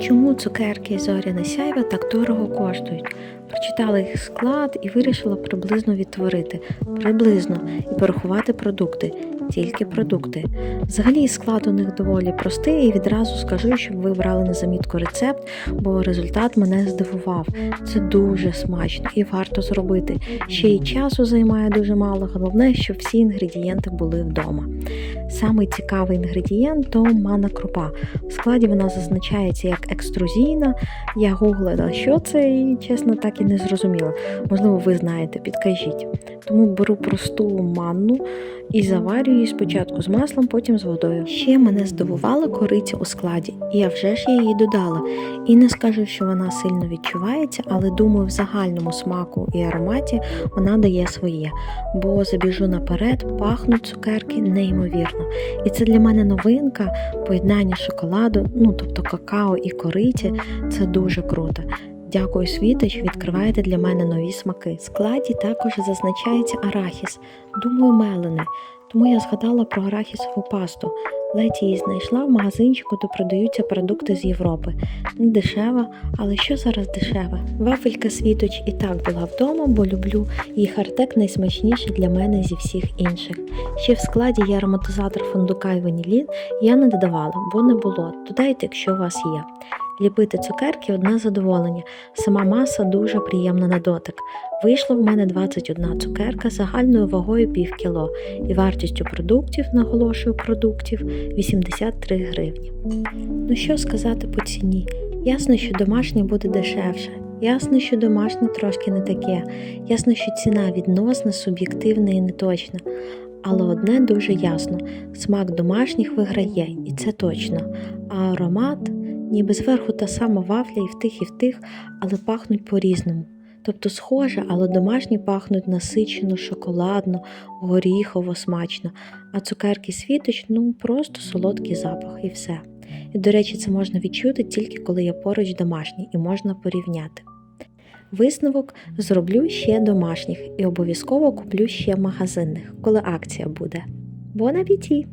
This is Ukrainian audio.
Чому цукерки зоряне сяйво так дорого коштують? Прочитала їх склад і вирішила приблизно відтворити. Приблизно і порахувати продукти. Тільки продукти. Взагалі склад у них доволі простий і відразу скажу, щоб ви брали на замітку рецепт, бо результат мене здивував. Це дуже смачно і варто зробити. Ще й часу займає дуже мало. Головне, щоб всі інгредієнти були вдома. Самий цікавий інгредієнт то мана крупа. В складі вона зазначається як екструзійна. Я гуглила, що це, і чесно, так і не зрозуміла. Можливо, ви знаєте, підкажіть. Тому беру просту манну і заварюю її спочатку з маслом, потім з водою. Ще мене здивувала кориця у складі, і я вже ж її додала. І не скажу, що вона сильно відчувається, але думаю, в загальному смаку і ароматі вона дає своє. Бо забіжу наперед, пахнуть цукерки неймовірно. І це для мене новинка, поєднання шоколаду, ну тобто какао і кориці, це дуже круто. Дякую, Світоч, відкриваєте для мене нові смаки. В складі також зазначається арахіс, думаю, мелений, тому я згадала про арахісову пасту. Ледь її знайшла в магазинчику, де продаються продукти з Європи. Не дешева, але що зараз дешеве? Вафелька Світоч і так була вдома, бо люблю її хартек найсмачніший для мене зі всіх інших. Ще в складі є ароматизатор фундука і ванілін, я не додавала, бо не було. Додайте, якщо у вас є. Ліпити цукерки одне задоволення. Сама маса дуже приємна на дотик. Вийшло в мене 21 цукерка загальною вагою пів кіло і вартістю продуктів, наголошую продуктів, 83 гривні. Ну що сказати по ціні? Ясно, що домашнє буде дешевше. Ясно, що домашнє трошки не таке. Ясно, що ціна відносна, суб'єктивна і неточна. Але одне дуже ясно: смак домашніх виграє, і це точно. А аромат ніби зверху та сама вафля і в тих, і в тих, але пахнуть по-різному. Тобто схоже, але домашні пахнуть насичено, шоколадно, горіхово, смачно, а цукерки світоч ну просто солодкий запах і все. І, до речі, це можна відчути тільки коли є поруч домашні і можна порівняти. Висновок зроблю ще домашніх і обов'язково куплю ще магазинних, коли акція буде. Бон апіті!